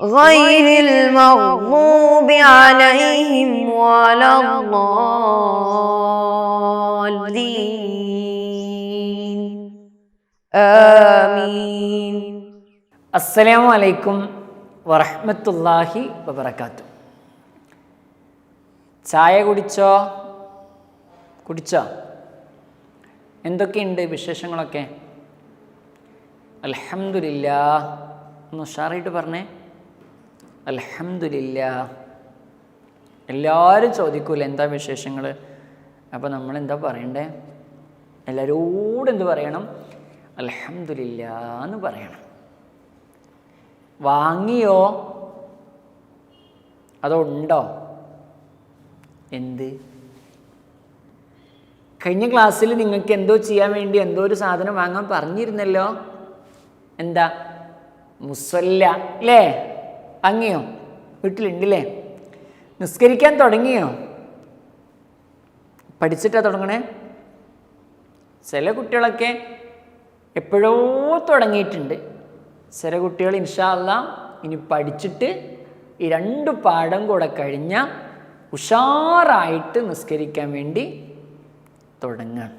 غير المغضوب عليهم ولا الضالين آمين അസ്സലാമു അലൈക്കും വറഹ്മത്തുള്ളാഹി വബറകാത്തു ചായ കുടിച്ചോ കുടിച്ചോ എന്തൊക്കെയുണ്ട് വിശേഷങ്ങളൊക്കെ അൽഹംദുലില്ലാ ഒന്ന് ഉഷാറായിട്ട് പറഞ്ഞേ അൽഹംദുലില്ലാ എല്ലാവരും ചോദിക്കൂല എന്താ വിശേഷങ്ങൾ അപ്പോൾ നമ്മൾ എന്താ പറയണ്ടേ? എല്ലാവരോടും എന്ത് പറയണം? അലഹമില്ല എന്ന് പറയണം. വാങ്ങിയോ? അതോ ഉണ്ടോ? എന്ത്? കഴിഞ്ഞ ക്ലാസ്സിൽ നിങ്ങൾക്ക് എന്തോ ചെയ്യാൻ വേണ്ടി എന്തോ ഒരു സാധനം വാങ്ങാൻ പറഞ്ഞിരുന്നല്ലോ? എന്താ? മുസല്ല അല്ലേ? വാങ്ങിയോ വീട്ടിലുണ്ടല്ലേ? നിസ്കരിക്കാൻ തുടങ്ങിയോ? പഠിച്ചിട്ടാ തുടങ്ങണേ? ചില കുട്ടികളൊക്കെ എപ്പോഴോ തുടങ്ങിയിട്ടുണ്ട്. ചില കുട്ടികൾ ഇൻഷാല്ല ഇനി പഠിച്ചിട്ട് ഈ രണ്ട് പാഠം കൂടെ കഴിഞ്ഞാൽ ഉഷാറായിട്ട് നിസ്കരിക്കാൻ വേണ്ടി തുടങ്ങാണ്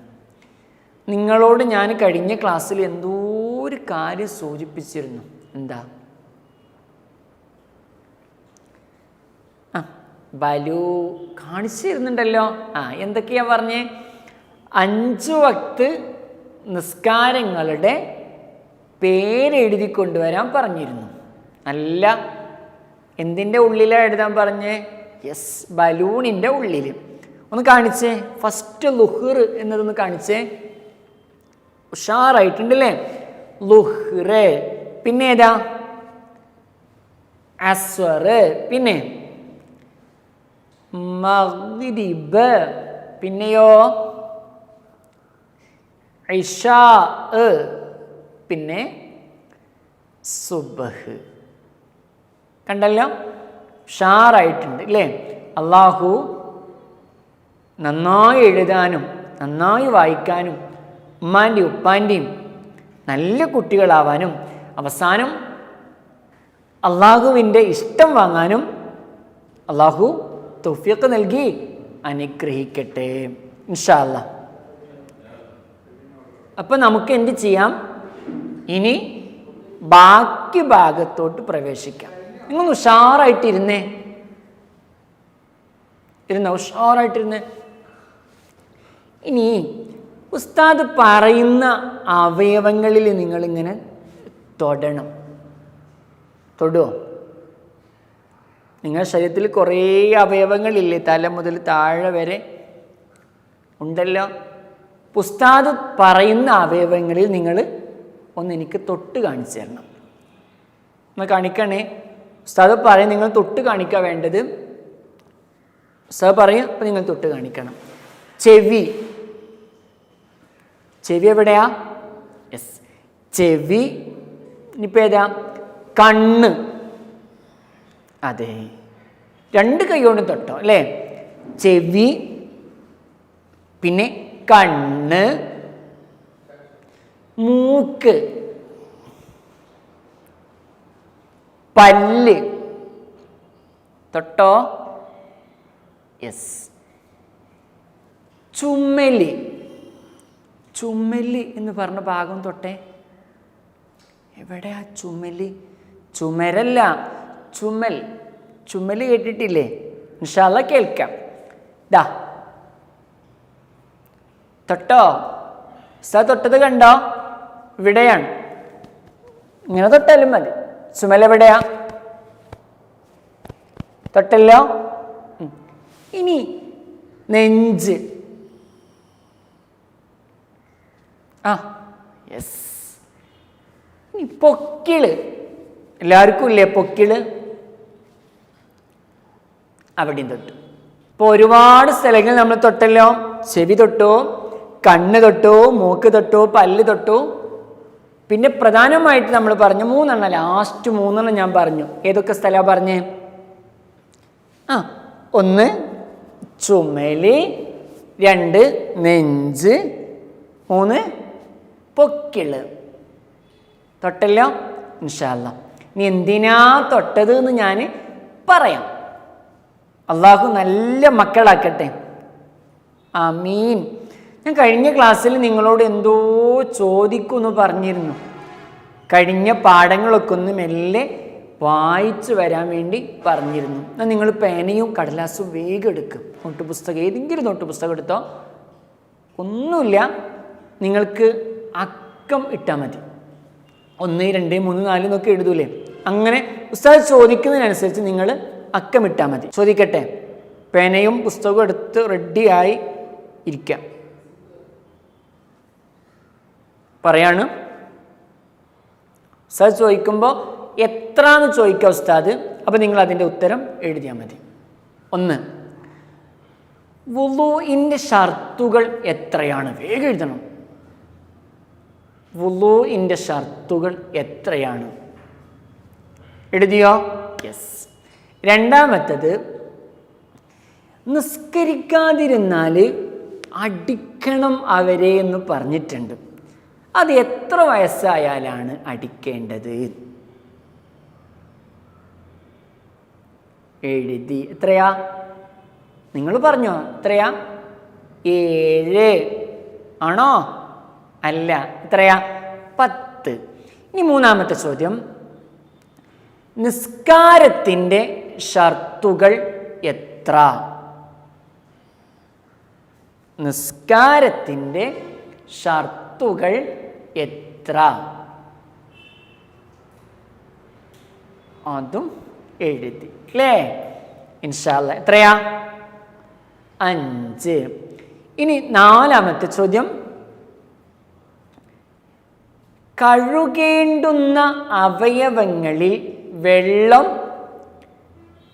നിങ്ങളോട് ഞാൻ കഴിഞ്ഞ ക്ലാസ്സിൽ എന്തോ ഒരു കാര്യം സൂചിപ്പിച്ചിരുന്നു. എന്താ ആ ബലു കാണിച്ചിരുന്നുണ്ടല്ലോ. ആ എന്തൊക്കെയാ പറഞ്ഞേ? അഞ്ച് വക്ത് നിസ്കാരങ്ങളുടെ പേരെഴുതി കൊണ്ടുവരാൻ പറഞ്ഞിരുന്നു. അല്ല എന്തിന്റെ ഉള്ളിലാണ് എഴുതാൻ പറഞ്ഞേ? യെസ് ബലൂണിന്റെ ഉള്ളിൽ ഒന്ന് കാണിച്ചേ. ഫസ്റ്റ് ലുഹർ എന്നതൊന്ന് കാണിച്ചേ. ഉഷാറായിട്ടുണ്ടല്ലേ? ലുഹ്റ്. പിന്നെ ഏതാ? അസ്വർ പിന്നെ മഗ്രിബ്. പിന്നെയോ? ഇഷാ പിന്നെ സുബഹ്. കണ്ടല്ലോ? ഷാറായിട്ടുണ്ട് അല്ലേ അള്ളാഹു നന്നായി എഴുതാനും നന്നായി വായിക്കാനും ഉമ്മാന്റെയും ഉപ്പാന്റെയും നല്ല കുട്ടികളാവാനും അവസാനം അള്ളാഹുവിന്റെ ഇഷ്ടം വാങ്ങാനും അള്ളാഹു തൊഫിയൊക്കെ നൽകി അനുഗ്രഹിക്കട്ടെ. ഇൻഷാല്ല അപ്പം നമുക്ക് എന്ത് ചെയ്യാം? ഇനി ബാക്കി ഭാഗത്തോട്ട് പ്രവേശിക്കാം. നിങ്ങൾ ഉഷാറായിട്ടിരുന്നേ. ഇരുന്ന? ഉഷാറായിട്ടിരുന്നേ. ഇനി ഉസ്താദ് പറയുന്ന അവയവങ്ങളിൽ നിങ്ങളിങ്ങനെ തൊടണം. തൊടുമോ നിങ്ങളുടെ ശരീരത്തിൽ കുറേ അവയവങ്ങളില്ലേ തല മുതൽ താഴെ വരെ? ഉണ്ടല്ലോ. പുസ്താദ് പറയുന്ന അവയവങ്ങളിൽ നിങ്ങൾ ഒന്ന് എനിക്ക് തൊട്ട് കാണിച്ചു തരണം. ഒന്ന് കാണിക്കണേ. ഉസ്താദ് പറയും നിങ്ങൾ തൊട്ട് കാണിക്കുക വേണ്ടത്. ഉസ്താദ് പറയും അപ്പം നിങ്ങൾ തൊട്ട് കാണിക്കണം. ചെവി. ചെവി എവിടെയാ? യെസ് ചെവി ഇനിയിപ്പോൾ ഏതാ? കണ്ണ്. അതെ. രണ്ട് കൈ കൊണ്ട് തൊട്ടോ അല്ലേ? ചെവി പിന്നെ കണ്ണ് മൂക്ക് പല്ല്. തൊട്ടോ? യെസ് ചുമൽ. ചുമൽ എന്ന് പറഞ്ഞ ഭാഗം തൊട്ടേ. എവിടെ ആ ചുമൽ? ചുമരല്ല ചുമൽ. ചുമൽ കേട്ടിട്ടില്ലേ? ഇൻഷാല്ല കേൾക്കാം. ദാ. തൊട്ടോ? സ തൊട്ടത് കണ്ടോ? ഇവിടെയാണ്. ഇങ്ങനെ തൊട്ടാലും മതി. ചുമൽ എവിടെയാ? തൊട്ടല്ലോ? ഇനി നെഞ്ച്. ആ. യെസ്. ഇനി പൊക്കിൾ. എല്ലാവർക്കും ഇല്ലേ പൊക്കിൾ? അവിടെയും തൊട്ടു. ഇപ്പോൾ ഒരുപാട് സ്ഥലങ്ങൾ നമ്മൾ തൊട്ടല്ലോ. ചെവി തൊട്ടോ കണ്ണ് തൊട്ടോ മൂക്ക് തൊട്ടോ പല്ല് തൊട്ടോ. പിന്നെ പ്രധാനമായിട്ട് നമ്മൾ പറഞ്ഞു മൂന്നെണ്ണം ലാസ്റ്റ് മൂന്നെണ്ണം ഞാൻ പറഞ്ഞു. ഏതൊക്കെ സ്ഥലമാണ് പറഞ്ഞേ? ആ ഒന്ന് ചുമൽ രണ്ട് നെഞ്ച് മൂന്ന് പൊക്കിൾ. തൊട്ടല്ലോ? ഇൻഷാല്ല നീ എന്തിനാ തൊട്ടത് എന്ന് ഞാൻ പറയാം. അള്ളാഹു നല്ല മക്കളാക്കട്ടെ. ആമീൻ. ഞാൻ കഴിഞ്ഞ ക്ലാസ്സിൽ നിങ്ങളോട് എന്തോ ചോദിക്കുമെന്ന് പറഞ്ഞിരുന്നു. കഴിഞ്ഞ പാഠങ്ങളൊക്കെ ഒന്ന് മെല്ലെ വായിച്ചു വരാൻ വേണ്ടി പറഞ്ഞിരുന്നു. എന്നാൽ നിങ്ങൾ പേനയും കടലാസും വേഗം എടുക്കും. നോട്ട് പുസ്തകം ഏതെങ്കിലും നോട്ട് പുസ്തകം എടുത്തോ. ഒന്നുമില്ല. നിങ്ങൾക്ക് അക്കം ഇട്ടാൽ മതി. ഒന്ന് രണ്ട് മൂന്ന് നാല് എന്നൊക്കെ എഴുതൂലേ. അങ്ങനെ ഉസ്താദ് ചോദിക്കുന്നതിനനുസരിച്ച് നിങ്ങൾ അക്കം ഇട്ടാൽ മതി. ചോദിക്കട്ടെ? പേനയും പുസ്തകവും എടുത്ത് റെഡിയായി ഇരിക്കാം. പറയാണ്. സർ ചോദിക്കുമ്പോൾ എത്ര എന്ന് ചോദിക്കുക ഉസ്താദ്? അപ്പോൾ നിങ്ങൾ അതിന്റെ ഉത്തരം എഴുതിയാൽ മതി. ഒന്ന് വുളുവിന്റെ ഷർത്തുകൾ എത്രയാണ്? വേഗം എഴുതണം. വുളുവിന്റെ ഷർത്തുകൾ എത്രയാണ്? എഴുതിയോ? യെസ് രണ്ടാമത്തത് നിസ്കരിക്കാതിരുന്നാൽ അടിക്കണം അവരെ എന്ന് പറഞ്ഞിട്ടുണ്ട്. അത് എത്ര വയസ്സായാലാണ് അടിക്കേണ്ടത്? എഴുതി. എത്രയാ? നിങ്ങൾ പറഞ്ഞോ എത്രയാ? ഏഴ്. ആണോ? അല്ല. എത്രയാ? പത്ത്. ഇനി മൂന്നാമത്തെ ചോദ്യം. നിസ്കാരത്തിന്റെ ഷർത്തുകൾ എത്ര? നിസ്കാരത്തിന്റെ ഷർത്തുകൾ എത്ര? അതും എഴുതി. അല്ലേ ഇൻഷാല്ല എത്രയാ? അഞ്ച്. ഇനി നാലാമത്തെ ചോദ്യം. കഴുകേണ്ടുന്ന അവയവങ്ങളിൽ വെള്ളം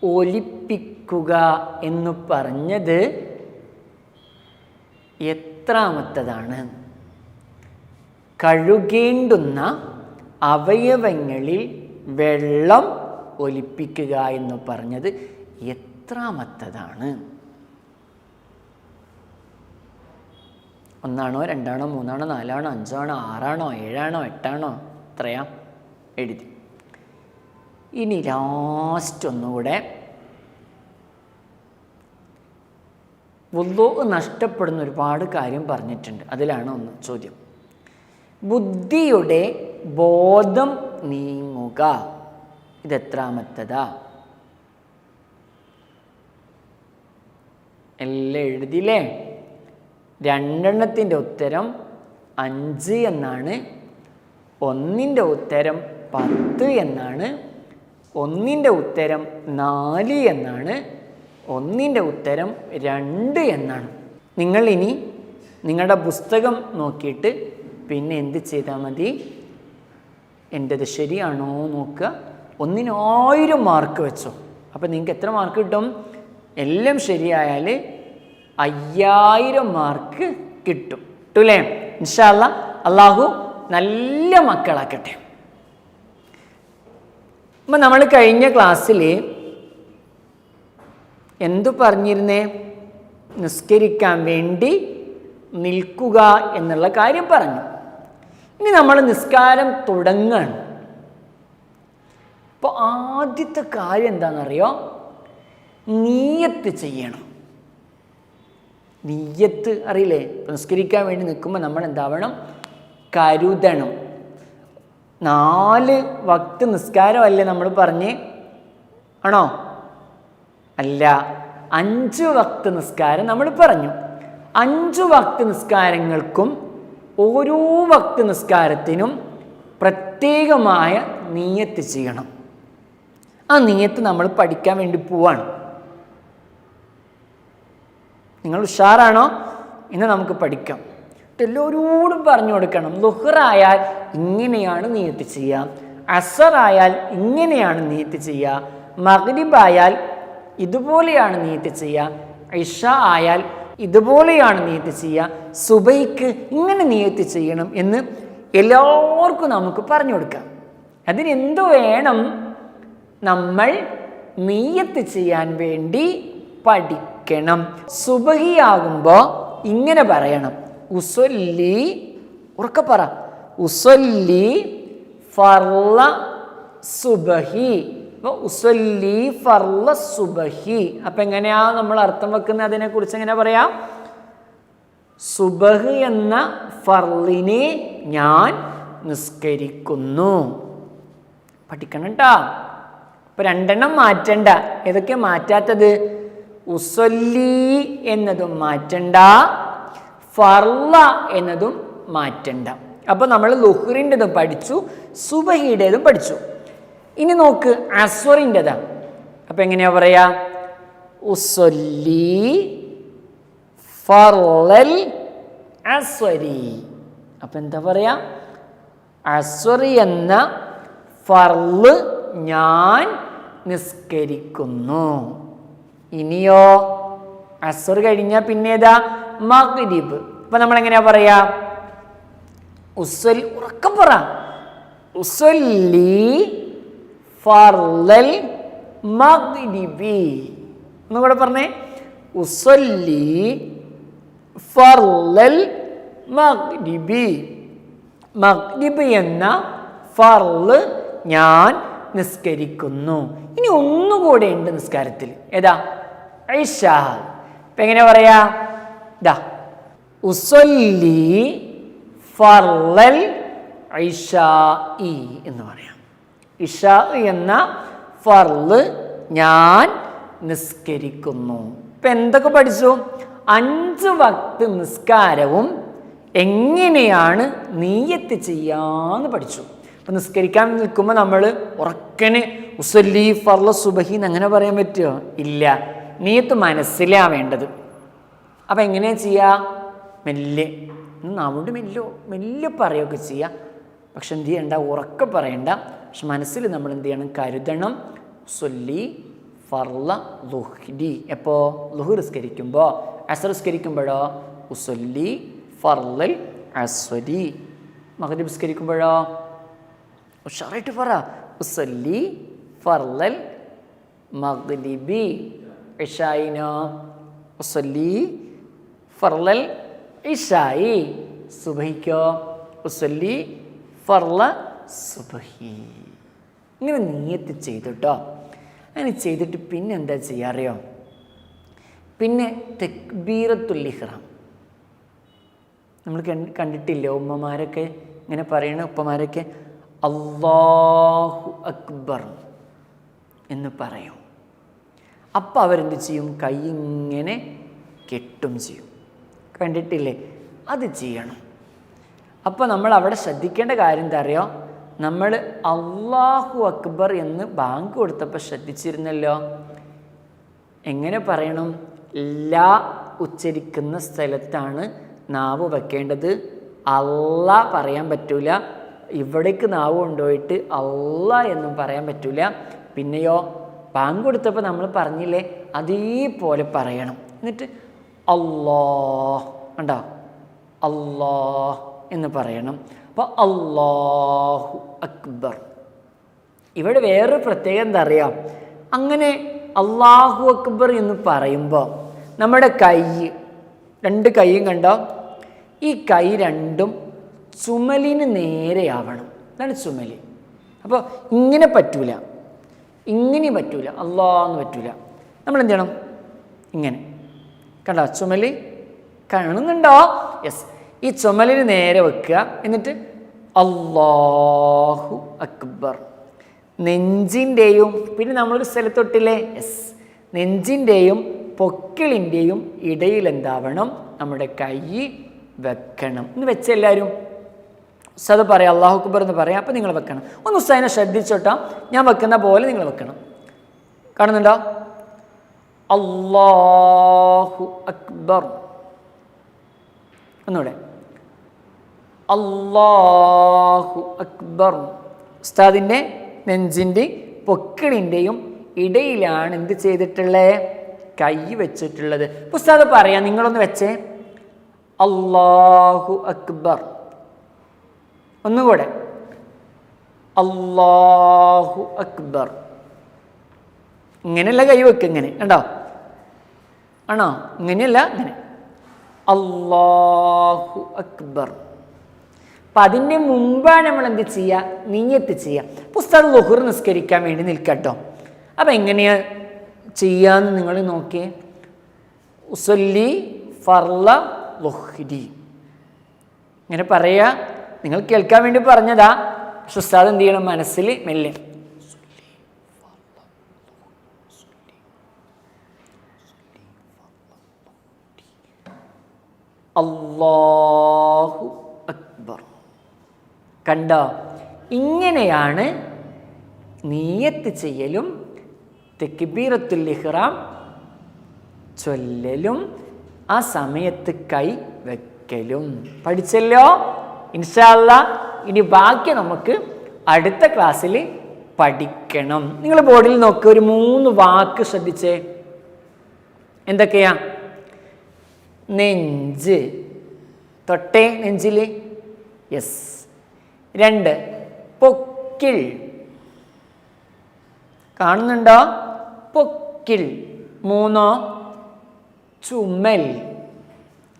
ഒലിപ്പിക്കുക എന്ന് പറഞ്ഞത് എത്രാമത്തതാണ്? കഴുകേണ്ടുന്ന അവയവങ്ങളിൽ വെള്ളം ഒലിപ്പിക്കുക എന്ന് പറഞ്ഞത് എത്രാമത്തതാണ്? ഒന്നാണോ രണ്ടാണോ മൂന്നാണോ നാലാണോ അഞ്ചാണോ ആറാണോ ഏഴാണോ എട്ടാണോ? എത്രയാ? എഴുതി. ഇനി ലാസ്റ്റ് ഒന്നുകൂടെ. വുദ്ധു നഷ്ടപ്പെടുന്ന ഒരുപാട് കാര്യം പറഞ്ഞിട്ടുണ്ട്. അതിലാണ് ഒന്ന് ചോദ്യം. ബുദ്ധിയുടെ ബോധം നീങ്ങുക. ഇതെത്രാമത്തതാ? എല്ലാം എഴുതിയില്ലേ? രണ്ടെണ്ണത്തിന്റെ ഉത്തരം അഞ്ച് എന്നാണ്. ഒന്നിന്റെ ഉത്തരം പത്ത് എന്നാണ്. ഒന്നിന്റെ ഉത്തരം നാല് എന്നാണ്. ഒന്നിന്റെ ഉത്തരം രണ്ട് എന്നാണ്. നിങ്ങൾ ഇനി നിങ്ങളുടെ പുസ്തകം നോക്കിയിട്ട് പിന്നെ എന്ത് ചെയ്താൽ മതി? എന്റെത് ശരിയാണോ നോക്കുക. ഒന്നിനായിരം മാർക്ക് വെച്ചോ. അപ്പോൾ നിങ്ങൾക്ക് എത്ര മാർക്ക് കിട്ടും? എല്ലാം ശരിയായാൽ അയ്യായിരം മാർക്ക് കിട്ടും. കിട്ടൂലേ ഇൻഷാല്ല അള്ളാഹു നല്ല മക്കളാക്കട്ടെ. അപ്പം നമ്മൾ കഴിഞ്ഞ ക്ലാസ്സിൽ എന്തു പറഞ്ഞിരുന്നേ? നിസ്കരിക്കാൻ വേണ്ടി നിൽക്കുക എന്നുള്ള കാര്യം പറഞ്ഞു. ഇനി നമ്മൾ നിസ്കാരം തുടങ്ങണം. അപ്പോൾ ആദ്യത്തെ കാര്യം എന്താണെന്നറിയോ? നീയത്ത് ചെയ്യണം. നീയത്ത് അറിയില്ലേ? നിസ്കരിക്കാൻ വേണ്ടി നിൽക്കുമ്പോൾ നമ്മൾ എന്താവണം കരുതണം. നാല് വക്ത് നിസ്കാരമല്ലേ നമ്മൾ പറഞ്ഞ്? ആണോ? അല്ല അഞ്ച് വക്ത് നിസ്കാരം നമ്മൾ പറഞ്ഞു. അഞ്ച് വക്ത് നിസ്കാരങ്ങൾക്കും ഓരോ വക്ത് നിസ്കാരത്തിനും പ്രത്യേകമായ നീയത്ത് ചെയ്യണം. ആ നീയത്ത് നമ്മൾ പഠിക്കാൻ വേണ്ടി പോവാണ്. നിങ്ങൾ ഉഷാറാണോ? ഇന്ന് നമുക്ക് പഠിക്കാം. എല്ലാവരോടും പറഞ്ഞു കൊടുക്കണം. ലുഹറായാൽ ഇങ്ങനെയാണ് നീയത്ത് ചെയ്യുക അസറായാൽ ഇങ്ങനെയാണ് നീയത്ത് ചെയ്യുക മഗ്രിബായാൽ ഇതുപോലെയാണ് നീയത്ത് ചെയ്യുക ഇഷ ആയാൽ ഇതുപോലെയാണ് നീയത്ത് ചെയ്യുക സുബൈക്ക് ഇങ്ങനെ നീയത്ത് ചെയ്യണം എന്ന് എല്ലാവർക്കും നമുക്ക് പറഞ്ഞു കൊടുക്കാം. അതിനെന്തു വേണം? നമ്മൾ നീയത്ത് ചെയ്യാൻ വേണ്ടി പഠിക്കണം. സുബഹിയാകുമ്പോൾ ഇങ്ങനെ പറയണം. ഉസൊല്ലി ഉറക്കെ പറ. ഉസൊല്ലി ഫർള സുബഹി. അപ്പോൾ ഉസൊല്ലി ഫർള സുബഹി. അപ്പം എങ്ങനെയാ നമ്മൾ അർത്ഥം വെക്കുന്നത്? അതിനെക്കുറിച്ച് എങ്ങനെ പറയാം? സുബഹ് എന്ന ഫർളിനെ ഞാൻ നിസ്കരിക്കുന്നു. പഠിക്കണം കേട്ടോ അപ്പൊ രണ്ടെണ്ണം മാറ്റണ്ട. ഏതൊക്കെയാണ് മാറ്റാത്തത്? ഉസൊല്ലി എന്നതും മാറ്റണ്ട. ഫർള എന്നതും മാറ്റണ്ട. അപ്പോൾ നമ്മൾ ലുഹറിന്റെതും പഠിച്ചു സുബഹിയുടേതും പഠിച്ചു. ഇനി നോക്ക് അസ്വറിന്റെതാ. അപ്പൊ എങ്ങനെയാ പറയാ? ഉസൊല്ലി ഫർളൽ അസ്വരി. അപ്പൊ എന്താ പറയാ? അസ്വറി എന്ന ഫർൾ ഞാൻ നിസ്കരിക്കുന്നു. ഇനിയോ? അസ്വർ കഴിഞ്ഞാൽ പിന്നെ ഏതാ? മഗ്രിബ്. ഇപ്പൊ നമ്മൾ എങ്ങനെയാ പറയാ? ഉസ്വൽ ഉറക്കം പറ. ഉസ്വല്ലി ഫർളൽ മഗ്രിബി. ഒന്നുകൂടെ പറഞ്ഞേ. ഉസ്വല്ലി ഫർളൽ മഗ്രിബി. മഗ്രിബ് എന്ന ഫർൾ ഞാൻ നിസ്കരിക്കുന്നു. ഇനി ഒന്നുകൂടെ ഉണ്ട് നിസ്കാരത്തിൽ. ഏതാ? ഐഷാ ഇപ്പം എങ്ങനെ പറയാ? ഇതാ ഉസല്ലി ഫർളൽ ഇ എന്ന് പറയാം. ഇഷ എന്ന ഫർൾ ഞാൻ നിസ്കരിക്കുന്നു. ഇപ്പൊ എന്തൊക്കെ പഠിച്ചു? അഞ്ച് വക്ത് നിസ്കാരവും എങ്ങനെയാണ് നീയത്ത് ചെയ്യാന്ന് പഠിച്ചു. അപ്പം നിസ്കരിക്കാൻ നിൽക്കുമ്പോൾ നമ്മൾ ഉറക്കന് ഉസല്ലി ഫർള സുബഹി എന്ന് അങ്ങനെ പറയാൻ പറ്റുമോ ഇല്ല. നീയത്ത് മനസ്സിലാ വേണ്ടത് അപ്പം എങ്ങനെയാണ് ചെയ്യുക മെല്ലെ. നാവുകൊണ്ട് മെല്ലോ. മെല്ലെ പറയുകയൊക്കെ ചെയ്യുക പക്ഷെ എന്ത് ചെയ്യണ്ട? ഉറക്കെ പറയണ്ട. പക്ഷെ മനസ്സിൽ നമ്മൾ എന്ത് ചെയ്യണം? കരുതണം. സൊല്ലി ഫർല ലുഹ്രി. എപ്പോൾ ലുഹു നിസ്കരിക്കുമ്പോൾ അസർ നിസ്കരിക്കുമ്പോഴോ? ഉസൊല്ലി ഫർലൽ അസ്വരി. മകരി നിസ്കരിക്കുമ്പോഴോ? ഉഷാറായിട്ട് പറ. ഉസല്ലി ഫർലൽ മഗ്ലിബി ഇഷായിനോ? ഉസല്ലി ഫർളൽ ഇഷായി. സുബഹിക്കോ. ഉസല്ലി ഫർള സുബഹി. ഇങ്ങനെ നീയത്ത് ചെയ്തിട്ടോ അങ്ങനെ ചെയ്തിട്ട് പിന്നെ എന്താ ചെയ്യാറിയോ? പിന്നെ തെക്ബീറത്തുൽ ഇഹ്റാം. നമ്മൾ കണ്ടിട്ടില്ല ഉമ്മമാരൊക്കെ? ഇങ്ങനെ പറയണ ഉപ്പമാരൊക്കെ? അള്ളാഹു അക്ബർ എന്ന് പറയും. അപ്പം അവരെന്ത് ചെയ്യും? കൈ ഇങ്ങനെ കെട്ടും ചെയ്യും. കണ്ടിട്ടില്ലേ? അത് ചെയ്യണം. അപ്പോൾ നമ്മൾ അവിടെ ശ്രദ്ധിക്കേണ്ട കാര്യം എന്താ അറിയോ? നമ്മൾ അള്ളാഹു അക്ബർ എന്ന് ബാങ്ക് കൊടുത്തപ്പോൾ ശ്രദ്ധിച്ചിരുന്നല്ലോ. എങ്ങനെ പറയണം? ല ഉച്ചരിക്കുന്ന സ്ഥലത്താണ് നാവ് വെക്കേണ്ടത്. അല്ല പറയാൻ പറ്റൂല. ഇവിടേക്ക് നാവ് കൊണ്ടുപോയിട്ട് അല്ല എന്നും പറയാൻ പറ്റൂല. പിന്നെയോ ബാങ്ക് കൊടുത്തപ്പോൾ നമ്മൾ പറഞ്ഞില്ലേ അതേപോലെ പറയണം. എന്നിട്ട് അല്ലോ ഉണ്ടോ അല്ലോ എന്ന് പറയണം. അപ്പോൾ അള്ളാഹു അക്ബർ. ഇവിടെ വേറൊരു പ്രത്യേകത എന്താ അറിയാം? അങ്ങനെ അള്ളാഹു അക്ബർ എന്ന് പറയുമ്പോൾ നമ്മുടെ കൈ രണ്ട് കൈയും കണ്ടോ? ഈ കൈ രണ്ടും ചുമലിന് നേരെയാവണം. അതാണ് ചുമലി. അപ്പോൾ ഇങ്ങനെ പറ്റൂല. ഇങ്ങനെ പറ്റൂല. അള്ളാന്ന് പറ്റൂല. നമ്മൾ എന്ത് ചെയ്യണം? ഇങ്ങനെ. കണ്ടോ? ചുമൽ കാണുന്നുണ്ടോ യെസ് ഈ ചുമലിന് നേരെ വെക്കുക. എന്നിട്ട് അള്ളാഹു അക്ബർ. നെഞ്ചിന്റെയും പിന്നെ നമ്മളൊരു സ്ഥലത്തൊട്ടില്ലേ? യെസ് നെഞ്ചിന്റെയും പൊക്കിളിന്റെയും ഇടയിൽ എന്താവണം നമ്മുടെ കൈ വെക്കണം. എന്ന് വെച്ച എല്ലാവരും ഉസ്താദ് പറയാം. അള്ളാഹു അക്ബർ എന്ന് പറയാം. അപ്പം നിങ്ങൾ വെക്കണം. ഒന്ന് ഉസ്താദിനെ ശ്രദ്ധിച്ചോട്ടാം. ഞാൻ വെക്കുന്ന പോലെ നിങ്ങൾ വെക്കണം. കാണുന്നുണ്ടോ? അള്ളാഹു അക്ബർ. ഒന്നുകൂടെ. അള്ളാഹു അക്ബർ. ഉസ്താദിന്റെ നെഞ്ചിന്റെ പൊക്കിളിന്റെയും ഇടയിലാണ് എന്ത് ചെയ്തിട്ടുള്ളത് കൈ വെച്ചിട്ടുള്ളത്. ഉസ്താദ് പറയാം നിങ്ങളൊന്ന് വെച്ചേ. അള്ളാഹു അക്ബർ. ഒന്നുകൂടെ. അള്ളാഹു അക്ബർ. ഇങ്ങനെയല്ല കൈ വെക്കുക ഇങ്ങനെ കണ്ടോ? ആണോ? ഇങ്ങനെയല്ല ഇങ്ങനെ. അള്ളാഹു അക്ബർ. അപ്പം അതിന്റെ മുമ്പാണ് നമ്മൾ എന്ത് ചെയ്യുക നീയത്ത് ചെയ്യുക പുസ്തകം ലുഹുർ നിസ്കരിക്കാൻ വേണ്ടി നിൽക്കട്ടോ. അപ്പം എങ്ങനെയാ ചെയ്യാന്ന് നിങ്ങൾ നോക്കിയേ. ഉസല്ലി ഫർല ലുഹ്രി. ഇങ്ങനെ പറയുക നിങ്ങൾ കേൾക്കാൻ വേണ്ടി പറഞ്ഞതാ. പക്ഷെ ഉസ്താദ് എന്ത് ചെയ്യണം? മനസ്സിൽ മെല്ലെ. അള്ളാഹു അക്ബർ. കണ്ടോ? ഇങ്ങനെയാണ് നീയത്ത് ചെയ്യലും തെക്കിബീറത്തുൽ ഇഹ്റാം ചൊല്ലലും ആ സമയത്ത് കൈ വെക്കലും. പഠിച്ചല്ലോ? ഇൻഷാല്ല ഇനി ബാക്കി നമുക്ക് അടുത്ത ക്ലാസ്സിൽ പഠിക്കണം. നിങ്ങൾ ബോർഡിൽ നോക്കുക ഒരു മൂന്ന് വാക്ക് ശ്രദ്ധിച്ചേ. എന്തൊക്കെയാ? നെഞ്ച്. തൊട്ടേ നെഞ്ചിൽ യെസ്. രണ്ട് പൊക്കിൾ കാണുന്നുണ്ടോ? പൊക്കിൾ മൂന്നോ? ചുമൽ.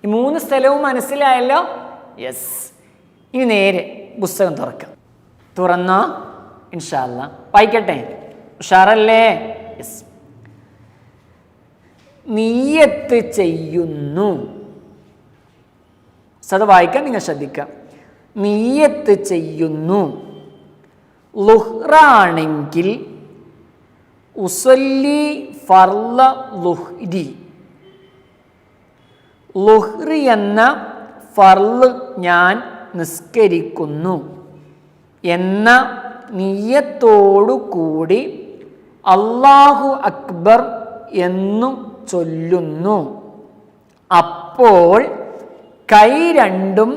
ഈ മൂന്ന് സ്ഥലവും മനസ്സിലായല്ലോ? യെസ്. ഇനി നേരെ പുസ്തകം തുറക്കാം. തുറന്നോ? ഇൻഷാല്ല വായിക്കട്ടെ. ഉഷാറല്ലേ? യെസ്. നീയത്ത് ചെയ്യുന്നു. സത് വായിക്കാൻ നിങ്ങൾ ശ്രദ്ധിക്കാം നീയത്ത് ചെയ്യുന്നു. ലുഹ്റാണെങ്കിൽ ഉസല്ലി ഫർല ലുഹ്രി. ലുഹ്രി എന്ന ഫർൽ ഞാൻ നിസ്കരിക്കുന്നു എന്ന നീയത്തോടു കൂടി അള്ളാഹു അക്ബർ എന്നു ചൊല്ലുന്നു. അപ്പോൾ കൈ രണ്ടും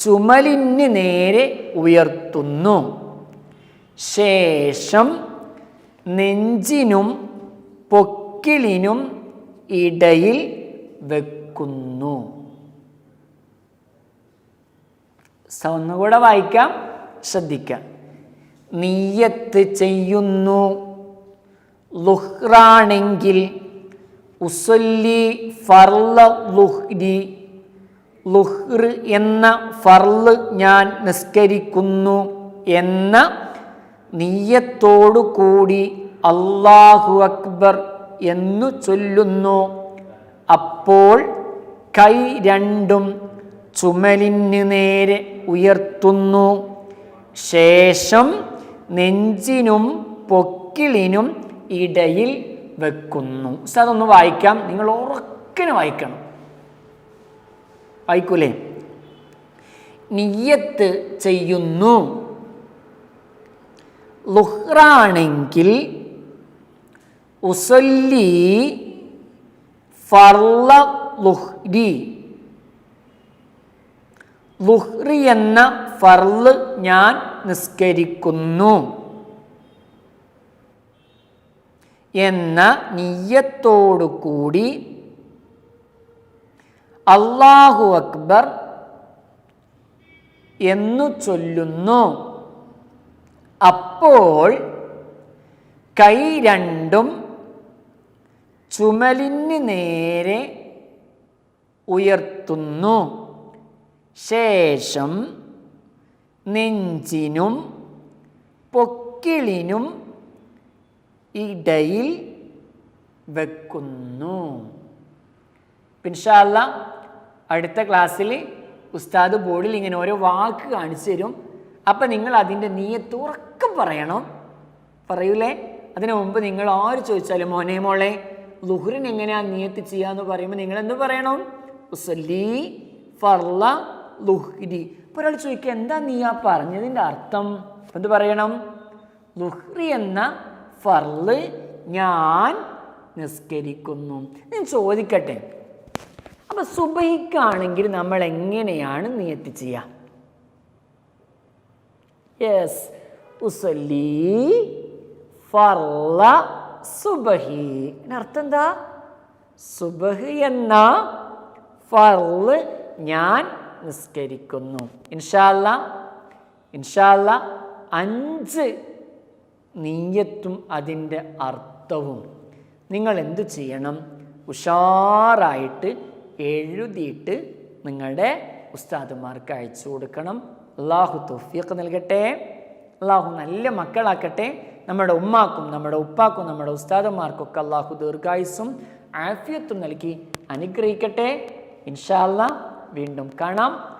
ചുമലിന് നേരെ ഉയർത്തുന്നു. ശേഷം നെഞ്ചിനും പൊക്കിളിനും ഇടയിൽ വെക്കുന്നു. സൗന്നുകൂടെ വായിക്കാം. ശ്രദ്ധിക്കാം. നീയത്ത് ചെയ്യുന്നു. ലുഹ്റാണെങ്കിൽ ഉസല്ലി ഫർല ലുഹ്രി. ലുഹ്ർ എന്ന ഫർൾ ഞാൻ നിസ്കരിക്കുന്നു എന്ന നീയത്തോടു കൂടി അള്ളാഹു അക്ബർ എന്നു ചൊല്ലുന്നു. അപ്പോൾ കൈ രണ്ടും ചുമലിന് നേരെ ഉയർത്തുന്നു. ശേഷം നെഞ്ചിനും പൊക്കിളിനും ഇടയിൽ വെക്കുന്നു. അതൊന്ന് വായിക്കാം. നിങ്ങൾ ഉറക്കനെ വായിക്കണം. വായിക്കൂലേ? നിയ്യത്ത് ചെയ്യുന്നു. ലുഹ്റാണെങ്കിൽ ഉസല്ലി ഫർള ലുഹ്രി. ലുഹ്രി എന്ന ഫർൾ ഞാൻ നിസ്കരിക്കുന്നു. എന്ന നീയത്തോടു കൂടി അള്ളാഹു അക്ബർ എന്നു ചൊല്ലുന്നു. അപ്പോൾ കൈ രണ്ടും ചുമലിന് നേരെ ഉയർത്തുന്നു. ശേഷം നെഞ്ചിനും പൊക്കിളിനും ഇടയിൽ വെക്കുന്നു. പിൻഷാല്ല അടുത്ത ക്ലാസ്സിൽ ഉസ്താദ് ബോർഡിൽ ഇങ്ങനെ ഓരോ വാക്ക് കാണിച്ചു തരും. അപ്പം നിങ്ങൾ അതിന്റെ നീയത്ത് ഉറക്കം പറയണം. പറയൂലേ? അതിനു മുമ്പ് നിങ്ങൾ ആര് ചോദിച്ചാലും മോനെ മോളെ ലുഹുറിന് എങ്ങനെയാ നീയത്ത് ചെയ്യാന്ന് പറയുമ്പോൾ നിങ്ങൾ എന്ത് പറയണം ലുഹ്രി. അപ്പോൾ ഒരാൾ ചോദിക്കുക എന്താ നീ ആ പറഞ്ഞതിന്റെ അർത്ഥം? എന്ത് പറയണം? ലുഹ്രി എന്ന ഫർൾ ഞാൻ നിസ്കരിക്കുന്നു. ഞാൻ ചോദിക്കട്ടെ? അപ്പം സുബഹിക്കാണെങ്കിൽ നമ്മൾ എങ്ങനെയാണ് നിയത്ത് ചെയ്യുക യെസ് ഉസല്ലി ഫർള സുബഹി. അർത്ഥം എന്താ? സുബഹ് എന്ന ഫർൾ ഞാൻ നിസ്കരിക്കുന്നു. ഇൻഷാല്ല ഇൻഷാല്ല അഞ്ച് നീയത്തും അതിന്റെ അർത്ഥവും. നിങ്ങൾ എന്തു ചെയ്യണം? ഉഷാറായിട്ട് എഴുതിയിട്ട് നിങ്ങളുടെ ഉസ്താദുമാർക്ക് അയച്ചു കൊടുക്കണം. അള്ളാഹു തൊഫിയൊക്കെ നൽകട്ടെ. അള്ളാഹു നല്ല മക്കളാക്കട്ടെ. നമ്മുടെ ഉമ്മാക്കും നമ്മുടെ ഉപ്പാക്കും നമ്മുടെ ഉസ്താദന്മാർക്കൊക്കെ അള്ളാഹു ദീർഘായുസും ആഫിയത്തും നൽകി അനുഗ്രഹിക്കട്ടെ. ഇൻഷാല്ല വീണ്ടും കാണാം.